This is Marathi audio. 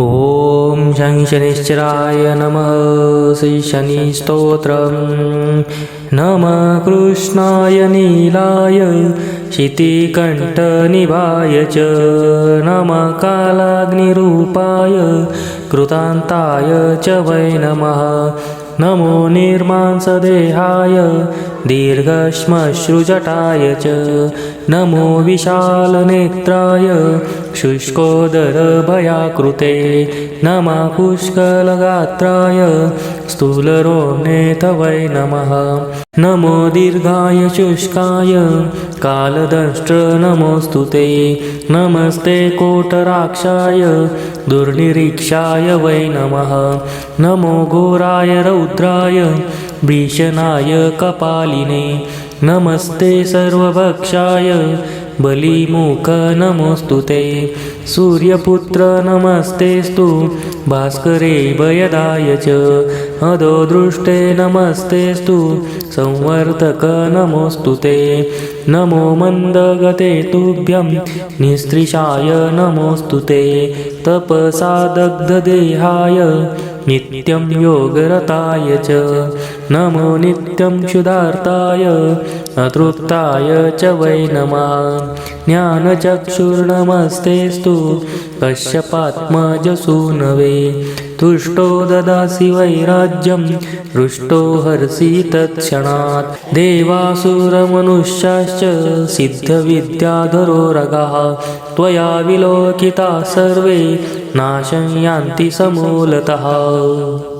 ॐ शं शनिश्चराय नमः श्रीशनिस्तोत्रं नमः कृष्णाय नीलाय शितिकण्ठनिभाय च। नमः कालाग्निरूपाय कृतान्ताय च वै नमः। नमो निर्मांसदेहाय दीर्घश्मश्रुजटाय च। नमो विशालनेत्राय शुष्कोदरभयाकृते। नमः पुष्कलगात्राय स्थूलरोम्नेथ वै नमः। नमो दीर्घाय शुष्काय कालदष्ट नमोऽस्तु ते। नमस्ते कोटराक्षाय दुर्निरीक्षाय वै नमः। नमो घोराय रौ रुद्राय भीषणाय कपालिने नमस्ते सर्वभक्षाय बलिमुख नमोऽस्तु ते। सूर्यपुत्र नमस्तेस्तु भास्करे भयदाय च। अधोदृष्टे नमस्तेस्तु संवर्तक नमोऽस्तु ते। नमो मन्दगते तुभ्यं निस्त्रिषाय नमोऽस्तु ते। तपसा दग्धदेहाय नित्यं योगरताय च। नमो नित्यं क्षुधार्ताय अतृप्ताय च वै नमः। ज्ञानचक्षुर्नमस्तेस्तु कश्यपात्मजसूनवे तुष्टो ददासि वैराज्यं रुष्टो हर्षि तत्क्षणात्। देवासुरमनुष्याश्च सिद्धविद्याधरो रगाः त्वया विलोकिता सर्वे नाशं यान्ति समूलतः।